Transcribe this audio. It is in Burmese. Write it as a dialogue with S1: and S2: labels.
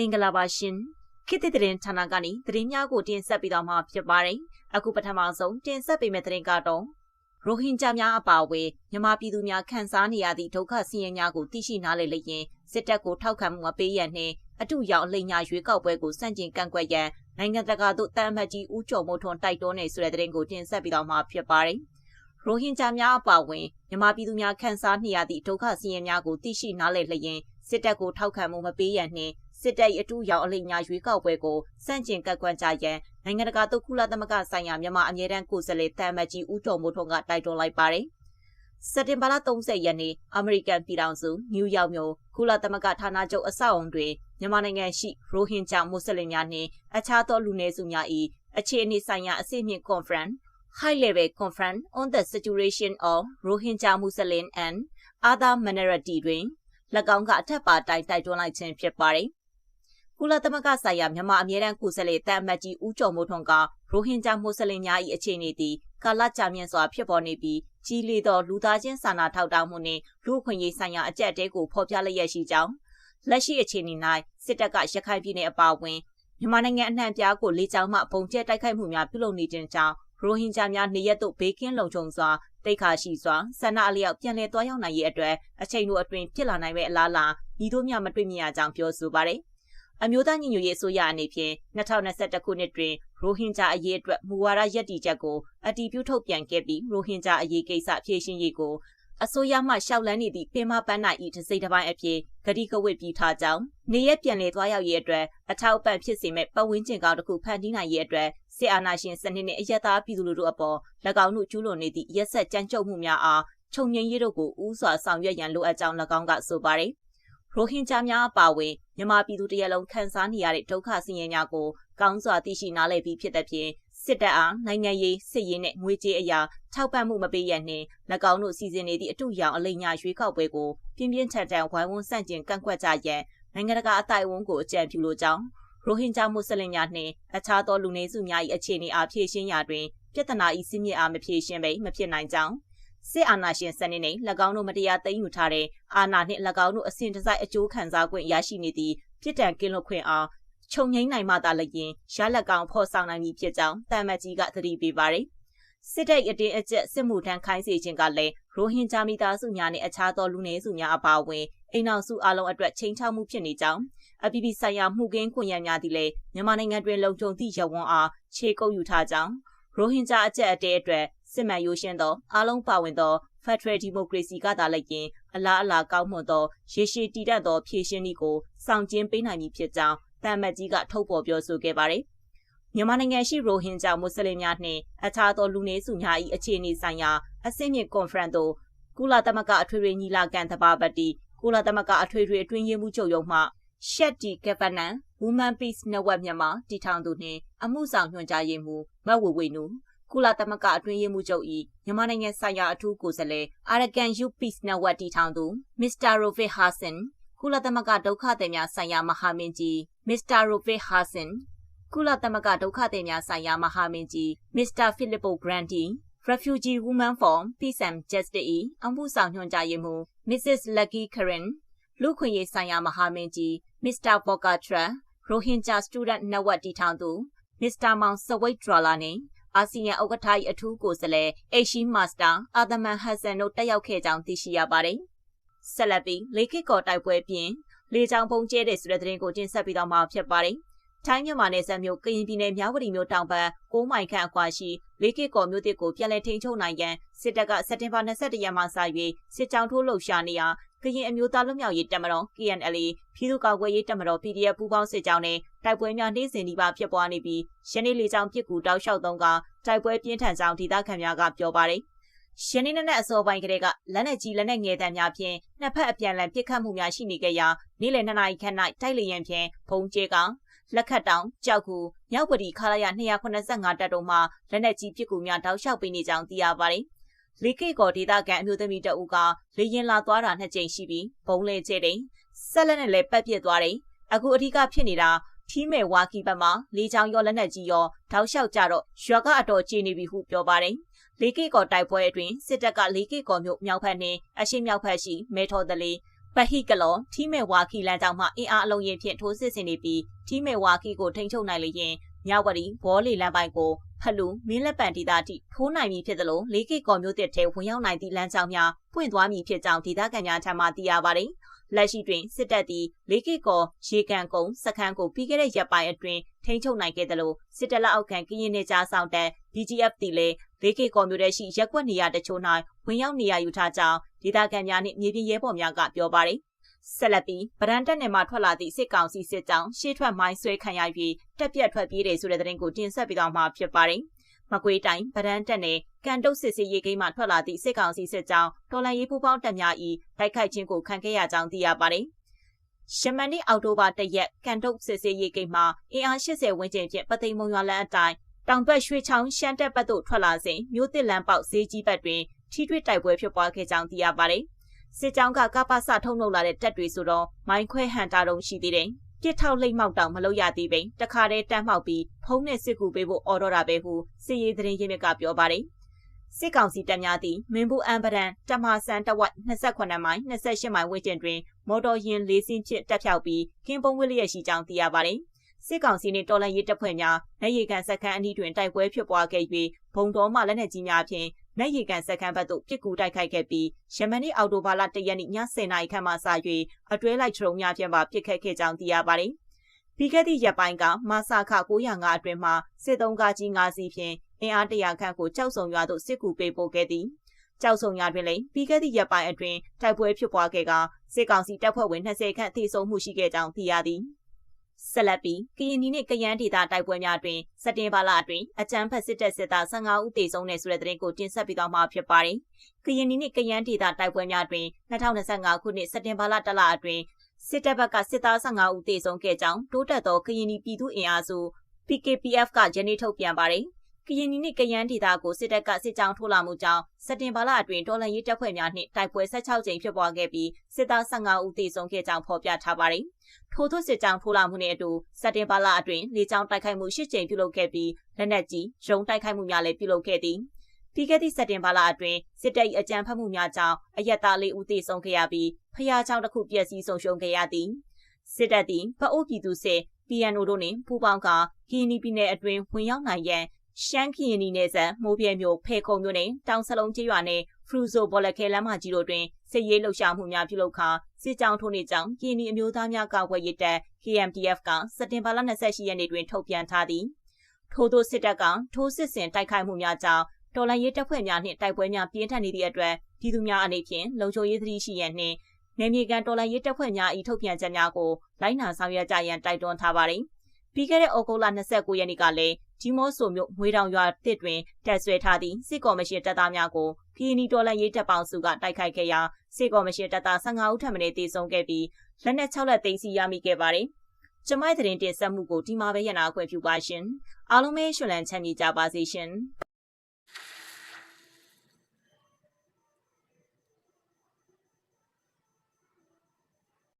S1: မင်္ဂလာပါရှင်ခေတ်သစ်သတင်းဌာနကနေသတင်းများကိုတင်ဆက်ပေးတော့မှာဖြစ်ပါတယ်အခုပထမဆုံးတင်ဆက်ပေးမယ့်သတင်းကတော့ရိုဟင်ဂျာများအပါအဝင်မြန်မာပြည်သူများခံစားနေရသည့်ဒုက္ခဆင်းရဲများကိုသိရှိနားလည်လျင်စစ်တပ်ကိုထောက်ခံမှုမပေးရန်နှင့်အတူရောက်အလိမ်ညာရွေးကောက်ပွဲကိုစန့်ကျင်ကန့်ကွက်ရန်နိုင်ငံတကာသို့တမ်းမှတ်ကြီးဦးကျော်မိုးထွန်းတိုက်တွန်းနေဆိုတဲ့သတင်းကိုတင်ဆက်ပေးတော့မှာဖြစ်ပါတယ်ရိုဟင်ဂျာများအပါအဝင်မြန်မာပြည်သူများခံစားနေရသည့်ဒုက္ခဆင်းရဲများကိုသိရှိနားလည်လျင်စစ်တပ်ကိုထောက်ခံမှုမပေးရန်နှင့် စစ်တပ်၏အတူရောက်အလိမ်ညာရွေးကောက်ပွဲကိုစန့်ကျင်ကန့်ကွက်ကြရန်နိုင်ငံတကာသို့ကုလသမဂ္ဂဆိုင်ရာမြန်မာအမြဲတမ်းကိုယ်စားလှယ်တမ်မတ်ကြီးဦးတော်မိုးထွန်းကတိုက်တွန်းလိုက်ပါတယ်။စက်တင်ဘာလ30ရက်နေ့အမေရိကန်ပြည်ထောင်စုနယူးယောက်မြို့ကုလသမဂ္ဂဌာနချုပ်အဆောက်အုံတွင်မြန်မာနိုင်ငံရှိရိုဟင်ဂျာမွတ်စလင်များနှင့်အခြားသောလူနည်းစုများ၏အခြေအနေဆိုင်ရာအစီအမြင့် conference high level conference on the situation of Rohingya Muslim and other minority တွင်၎င်းကအထက်ပါတိုင်းတိုက်တွန်းလိုက်ခြင်းဖြစ်ပါတယ်။ ကုလသမဂ္ဂဆိုင်ရာမြန်မာအမြဲတမ်းကိုယ်စားလှယ်တမ်မတ်ကြီးဦးကျော်မိုးထွန်းကရိုဟင်ဂျာမွတ်စလင်များ၏အခြေအနေသည်ကာလကြာမြင့်စွာဖြစ်ပေါ်နေပြီးကြီးလေသောလူသားချင်းစာနာထောက်ထားမှုနှင့်လူ့အခွင့်အရေးဆိုင်ရာအကြက်တဲကိုဖော်ပြလျက်ရှိကြောင်းလက်ရှိအခြေအနေ၌စစ်တပ်ကရခိုင်ပြည်နယ်အပါအဝင်မြန်မာနိုင်ငံအနှံ့ပြားကိုလေကြောင်းမှပုံကျဲတိုက်ခိုက်မှုများပြုလုပ်နေခြင်းကြောင့်ရိုဟင်ဂျာများနေရက်သို့ဘေးကင်းလုံခြုံစွာတိတ်ခါရှိစွာဆန္ဒအလျောက်ပြန်လည်သွားရောက်နိုင်ရေးအတွက်အချိန်တို့အတွင်းဖြစ်လာနိုင်မယ့်အလားအလာဤတို့များမတွေ့မြင်ရကြောင်းပြောဆိုပါတယ် အမျိုးသားညီညွတ်ရေးအစိုးရအနေဖြင့်2021ခုနှစ်တွင်ရိုဟင်ဂျာအရေးအတွက်မူဝါဒရည်တည်ချက်ကိုအတည်ပြုထုတ်ပြန်ခဲ့ပြီးရိုဟင်ဂျာအရေးကိစ္စဖြေရှင်းရေးကိုအစိုးရမှရှောက်လန်းနေသည့်ပင်မပန်းနိုင်ဤတစိမ့်တစ်ပိုင်းအဖြစ်ဂတိကဝတ်ပြီးထားကြောင်းနေရပြန်လည်သွားရောက်ရေးအတွက်အထောက်အပံ့ဖြစ်စေမဲ့ပတ်ဝန်းကျင်ကောင်းတစ်ခုဖန်တီးနိုင်ရေးအတွက်စစ်အာဏာရှင်စနစ်နှင့်အယက်သားပြည်သူလူထုအပေါ်၎င်းတို့ကျူးလွန်နေသည့်ရက်ဆက်ကြမ်းကြုတ်မှုများအားခြုံငိမ့်ရေးတို့ကိုဥစွာဆောင်ရွက်ရန်လိုအပ်ကြောင်း၎င်းကဆိုပါတယ်ရိုဟင်ဂျာများအပါအဝင် မြန်မာပြည်သူတရလုံးခံစားနေရတဲ့ဒုက္ခဆင်းရဲများကိုကောင်းစွာသိရှိနားလည်ပြီးဖြစ်တဲ့ဖြင့်စစ်တပ်အားနိုင်ငံရေးစစ်ရေးနဲ့ငွေကြေးအရာထောက်ပံ့မှုမပေးရနှင့်၎င်းတို့စီစဉ်နေသည့်အတူရောင်အလိမ်ညာရွေးကောက်ပွဲကိုပြင်းပြင်းထန်ထန်ဝိုင်းဝန်းဆန့်ကျင်ကန့်ကွက်ကြရန်နိုင်ငံတကာအတိုင်းအဝန်ကိုအကြံပြုလိုကြောင်းရိုဟင်ဂျာမွတ်စလင်များနှင့်အခြားသောလူနည်းစုများ၏အခြေအနေအားဖြည့်ရှင်းရာတွင်ပြဿနာ၏စည်းမျဉ်းအားမဖြည့်ရှင်းဘဲမဖြစ်နိုင်ကြောင်း စစ်အာဏာရှင်စနစ်နဲ့၎င်းတို့မတရားသိမ်းယူထားတဲ့အာဏာနှင့်၎င်းတို့အစဉ်တစိုက်အကျိုးခံစား권ရရှိနေသည့်ပြည်တံကင်းလွတ်ခွင့်အားခြုံငိမ့်နိုင်မှသာလျင်ရလက်ကောင်ဖော်ဆောင်နိုင်မည်ဖြစ်ကြောင်းတမ်မတ်ကြီးကသတိပေးပါတယ်။စစ်တပ်အတင်းအကျပ်စစ်မှုထမ်းခိုင်းစေခြင်းကလည်းရိုဟင်ဂျာမိသားစုများနဲ့အခြားသောလူနည်းစုများအပါအဝင်အိမ်အောင်စုအလုံးအတွက်ချိန်ချောက်မှုဖြစ်နေကြောင်းအပြည်ပြည်ဆိုင်ရာမှုကင်းခွင့်ရများသည်လည်းမြန်မာနိုင်ငံတွင်လုံခြုံသည့်ရဝန်းအားခြေကုပ်ယူထားကြောင်းရိုဟင်ဂျာအကျပ်အတဲအတွက် စစ်မှန်ရိုးရှင်းသောအားလုံးပါဝင်သော Federal Democracy ကသာလည်းရင်အလားအလာကောင်းမွန်သောရေရှည်တည်တံ့သောဖြည့်ရှင်းနည်းကိုဆောင်ကျင်းပေးနိုင်မည်ဖြစ်ကြောင်းတမ်မတ်ကြီးကထုတ်ဖော်ပြောဆိုခဲ့ပါတယ်။မြန်မာနိုင်ငံရှိရိုဟင်ဂျာမွတ်စလင်များနှင့်အခြားသောလူနည်းစုများ၏အခြေအနေဆိုင်ရာအဆင့်မြင့်ကွန်ဖရင့်သို့ကုလသမဂ္ဂအထွေထွေညီလာခံသဘာပတိကုလသမဂ္ဂအထွေထွေအတွင်းရေးမှူးချုပ်ရုံးမှ Shetty Governance Women Peace Network မြန်မာတည်ထောင်သူနှင့်အမှုဆောင်ညွှန်ကြားရေးမှူးမဝေဝေနု ကုလသမဂ္ဂအတွင်းရေးမှူးချုပ်၏မြန်မာနိုင်ငံဆိုင်ရာအထူးကိုယ်စားလှယ် Arakan Youth Peace Network တည်ထောင်သူ Mr. Rofik Hassan ကုလသမဂ္ဂဒုက္ခသည်များဆိုင်ရာမဟာမင်းကြီး Mr. Rofik Hassan ကုလသမဂ္ဂဒုက္ခသည်များဆိုင်ရာမဟာမင်းကြီး Mr. Filippo Grandi Refugee Women for Peace and Justice ၏အမှုဆောင်ညွှန်ကြားရေးမှူး Mrs. Lucky Karen လူခွင့်ရေးဆိုင်ရာမဟာမင်းကြီး Mr. Volker Truck Rohingya Student Network တည်ထောင်သူ Mr. Mount Sawit Drala နှင့် အာဆီယံဥက္ကဋ္ဌ၏အထူးကိုယ်စားလှယ်အေရှိမာစတာအာသမန်ဟတ်ဆန်တို့တက်ရောက်ခဲ့ကြောင်းသိရှိရပါတယ်။ဆက်လက်ပြီးလေကစ်ကော်တိုက်ပွဲပြင်လေကြောင်းပုံကျဲတဲ့ဆိုတဲ့သတင်းကိုတင်ဆက်ပြီးတော့မှာဖြစ်ပါတယ်။ထိုင်းမြန်မာနယ်စပ်မြို့ကရင်ပြည်နယ်မြဝတီမြို့တောင်ဘက်6မိုင်ခန့်အကွာရှိလေကစ်ကော်မြို့တစ်ကိုပြန်လည်ထိန်းချုပ်နိုင်ရန်စစ်တပ်ကစက်တင်ဘာ22ရက်မှစ၍စစ်ကြောင်းထိုးလှုပ်ရှားနေရာ ကရင်အမျိုးသားလွတ်မြောက်ရေးတပ်မတော် KNLA ပြည်သူ့ကာကွယ်ရေးတပ်မတော် PDF ပူးပေါင်းစစ်ကြောင်းနဲ့တိုက်ပွဲများနေ့စဉ်ဒီပါဖြစ်ပွားနေပြီးယနေ့လေးကြောင်းပစ်ကူတောက်လျှောက်သုံးကတိုက်ပွဲပြင်းထန်ကြောင်းဒေသခံများကပြောပါတယ်။ယနေ့နေ့အစောပိုင်းကလေးကလက်နက်ကြီးလက်နက်ငယ်တံများဖြင့်နှစ်ဖက်အပြန်အလှန်ပစ်ခတ်မှုများရှိနေကြရာနေ့လယ်2နာရီခန့်၌တိုက်လေရင်ဖြင့်ဘုံကျဲကလက်ခတ်တောင်ကြောက်ကူမြောက်ပတီခလာရ285တပ်တို့မှလက်နက်ကြီးပစ်ကူများတောက်လျှောက်ပေးနေကြောင်းသိရပါတယ်။ လေကိတ်ကောဒေတာကန်အမျိုးသမီးတအူကလေရင်လာသွားတာနှစ်ကြိမ်ရှိပြီးဘုံလေကျဲတယ်ဆက်လက်နဲ့လည်းပတ်ပြစ်သွားတယ်အခုအထူးကဖြစ်နေတာထီးမဲ့ဝါကီဘက်မှာလေချောင်းရောလက်နက်ကြီးရောထောက်လျှောက်ကြတော့ရွာကအတော်ကြီးနေပြီဟုပြောပါတယ်လေကိတ်ကောတိုက်ပွဲအတွင်းစစ်တပ်ကလေကိတ်ကောမြို့မြောက်ဖက်နှင့်အရှိမြောက်ဖက်ရှိမဲထော်တလီပဟိကလောထီမေဝါခီလန်ကြောင့်မှအင်အားအလုံးရင်ဖြင့်ထိုးစစ်ဆင်နေပြီးထီမေဝါခီကိုထိန်းချုပ်နိုင်လျင်မြဝတီဘောလီလန်ပိုင်ကို ဖလူမင်းလက်ပံဒေသတိထိုးနိုင်ပြီဖြစ်သလိုလေးကီကော်မျိုးတစ်ထဲဝင်ရောက်နိုင်သည့်လမ်းကြောင်းများပွင့်သွားမည်ဖြစ်ကြောင်းဒေသခံများထံမှသိရပါတယ်။လက်ရှိတွင်စစ်တပ်သည်လေးကီကော်ရေကန်ကုန်းစခန်းကိုပြီးခဲ့တဲ့ရက်ပိုင်းအတွင်းထိန်းချုပ်နိုင်ခဲ့သလိုစစ်တပ်လက်အောက်ခံကရင်နယ်ကြားဆောင်တပ် BGF တီလည်းလေးကီကော်မျိုးတဲ့ရှိရက်ွက်နေရတချို့၌ဝင်ရောက်နေရယူထားကြောင်းဒေသခံများနှင့်မြေပြင်ရဲဘော်များကပြောပါတယ်။ ဆက်လက်ပြီးဗရန်တက်နယ်မှထွက်လာသည့်စစ်ကောင်စီစစ်ကြောင်းရှေ့ထွက်မိုင်းဆွဲခံရပြီးတက်ပြက်ထွက်ပြေးတယ်ဆိုတဲ့သတင်းကိုတင်ဆက်ပေးတော့မှာဖြစ်ပါတယ်။မကွေးတိုင်းဗရန်တက်နယ်ကန်တုတ်စစ်စီရေးကိန်းမှထွက်လာသည့်စစ်ကောင်စီစစ်ကြောင်းတော်လန်ရေးပူပေါင်းတပ်များ၏တိုက်ခိုက်ခြင်းကိုခံခဲ့ရကြောင်းသိရပါတယ်။ရှမန်နီအော်တိုဘာတရက်ကန်တုတ်စစ်စီရေးကိန်းမှာအင်အား80ဝန်းကျင်ဖြင့်ပသိမ်မုံရွာလန်းအတိုင်းတောင်ဘက်ရွှေချောင်းရှမ်းတက်ဘက်သို့ထွက်လာစဉ်မြို့တစ်လန်းပေါက်ဈေးကြီးဘက်တွင်ထိတွေ့တိုက်ပွဲဖြစ်ပွားခဲ့ကြောင်းသိရပါတယ်။ စစ်ကြောင်းကကပ္ပစထုံနှုတ်လာတဲ့တပ်တွေဆိုတော့မိုင်းခွဲဟန်တာတုံရှိသေးတယ်။ပြစ်ထောက်လိမ့်မောက်တောင်မလုပ်ရသေးပိန်တခါတည်းတန်းမှောက်ပြီးဖုံးနဲ့စစ်ကူပေးဖို့အော်တော့တာပဲဟုစစ်ရေးသတင်းရင်းမြစ်ကပြောပါတယ်။စစ်ကောင်စီတပ်များသည်မင်းဘူးအန်ပဒန်တမဆန်တဝက်28မိုင်28မိုင်ဝန်းကျင်တွင် မော်တော်ယာဉ်၄စီးဖြင့်တက်ဖြောက်ပြီးကင်းပုံဝစ်လျက်ရှိကြောင်းသိရပါတယ်။စစ်ကောင်စီနှင့်တော်လှန်ရေးတပ်ဖွဲ့များနိုင်ရီကန်စခန်းအနီးတွင်တိုက်ပွဲဖြစ်ပွားခဲ့၍ဘုံတော်မှလက်နက်ကြီးများဖြင့် နိုင်ရီကန်စခန်းဘက်သို့ပစ်ကူတိုက်ခိုက်ခဲ့ပြီးယမန်နေ့အော်တိုဘာလ၁ရက်နေ့ည10:00နာရီခန့်မှစ၍အတွဲလိုက်ထရုံများဖြင့်ပါပစ်ခတ်ခဲ့ကြောင်းသိရပါတယ်။ပြီးခဲ့သည့်ရက်ပိုင်းကမဆာခ905အတွင်းမှာစစ်သုံးကားကြီး5စီးဖြင့်အင်အားတရာခန့်ကိုကြောက်ဆုံရွာသို့စစ်ကူပေးပို့ခဲ့သည်။ကြောက်ဆုံရွာတွင်လည်းပြီးခဲ့သည့်ရက်ပိုင်းအတွင်းတိုက်ပွဲဖြစ်ပွားခဲ့ကစစ်ကောင်စီတပ်ဖွဲ့ဝင်20ခန့်ထိဆုံးမှုရှိခဲ့ကြောင်းသိရသည်။ ဆက်လက်ပြီးကရင်နီနှင့်ကယန်းဒေသတိုက်ပွဲများတွင်စက်တင်ဘာလအတွင်းအကြမ်းဖက်စစ်တပ်စစ်သား15ဦးသေဆုံးတဲ့ဆိုတဲ့သတင်းကိုတင်ဆက်ပေးသွားမှာဖြစ်ပါတယ်။ကရင်နီနှင့်ကယန်းဒေသတိုက်ပွဲများတွင်2025ခုနှစ်စက်တင်ဘာလတလအတွင်းစစ်တပ်ဘက်ကစစ်သား15ဦးသေဆုံးခဲ့ကြောင်းတိုးတက်သောကရင်နီပြည်သူ့အင်အားစု PKPF ကယနေ့ထုတ်ပြန်ပါတယ်။ ကရင်နီနှင့်ကယန်းဒေသကိုစစ်တပ်ကစစ်ကြောင်းထိုးလာမှုကြောင့်စက်တင်ဘာလအတွင်းဒေါ်လာရေးတပ်ဖွဲ့များနှင့်တိုက်ပွဲ16ကြိမ်ဖြစ်ပွားခဲ့ပြီးစစ်သား15ဦးသေဆုံးခဲ့ကြောင်းဖော်ပြထားပါတယ်။ထို့သောစစ်ကြောင်းထိုးလာမှုနဲ့အတူစက်တင်ဘာလအတွင်းလေကြောင်းတိုက်ခိုက်မှု10ကြိမ်ပြုလုပ်ခဲ့ပြီးလက်နက်ကြီးရုံးတိုက်ခိုက်မှုများလည်းပြုလုပ်ခဲ့သည်။ပြီးခဲ့သည့်စက်တင်ဘာလအတွင်းစစ်တပ်၏အကြမ်းဖက်မှုများကြောင့်အရက်သားလေးဦးသေဆုံးခဲ့ရပြီးဖျားချောင်းတစ်ခုပျက်စီးဆုံးရှုံးခဲ့ရသည်စစ်တပ်သည်ဖအိုးပြည်သူစစ် PNO တို့နှင့်ပူးပေါင်းကကီနီပြည်နယ်အတွင်းဝင်ရောက်နိုင်ရန် ရှမ်းကရင်နီနယ်စပ်မိုးပြဲမြို့ဖေခုံမြို့နယ်တောင်စလုံးကျေးရွာနယ်ဖရူဇိုဘော်လခဲလမ်းမကြီးတို့တွင်စစ်ရေးလှုပ်ရှားမှုများပြုလုပ်ခါစစ်ကြောင်းထိုးနေကြောင်းကရင်နီအမျိုးသားများကာကွယ်ရေးတပ် KMDF ကစက်တင်ဘာလ28ရက်နေ့တွင်ထုတ်ပြန်ထားသည်ထို့သောစစ်တပ်ကထိုးစစ်ဆင်တိုက်ခိုက်မှုများကြောင့်တော်လှန်ရေးတပ်ဖွဲ့များနှင့်တိုက်ပွဲများပြင်းထန်နေသည့်အတွက်ပြည်သူများအနေဖြင့်လုံခြုံရေးသတိရှိရန်နှင့်နေမြေကန်တော်လှန်ရေးတပ်ဖွဲ့များ၏ထုတ်ပြန်ချက်များကိုလိုက်နာဆောင်ရွက်ကြရန်တိုက်တွန်းထားပါသည် ပြီးခဲ့တဲ့ဩဂုတ်လ29ရက်နေ့ကလည်းဒီမော့ဆိုမြို့ငွေတောင်ရွာတစ်တွင်တက်ဆွဲထားသည့်စစ်ကော်မရှင်တပ်သားများကိုကီနီတော်လန်ရေးတပ်ပေါင်းစုကတိုက်ခိုက်ခဲ့ရာစစ်ကော်မရှင်တပ်သား15ဦးထပ်မံတေဆုံးခဲ့ပြီးလက်နက်6လက်သိမ်းဆည်းရမိခဲ့ပါတယ်။ကျမိုက်သတင်းတင်ဆက်မှုကိုဒီမှာပဲရနာခွင့်ပြုပါရှင်။အားလုံးပဲရှင်လန်းချမ်းမြေကြပါစေရှင်။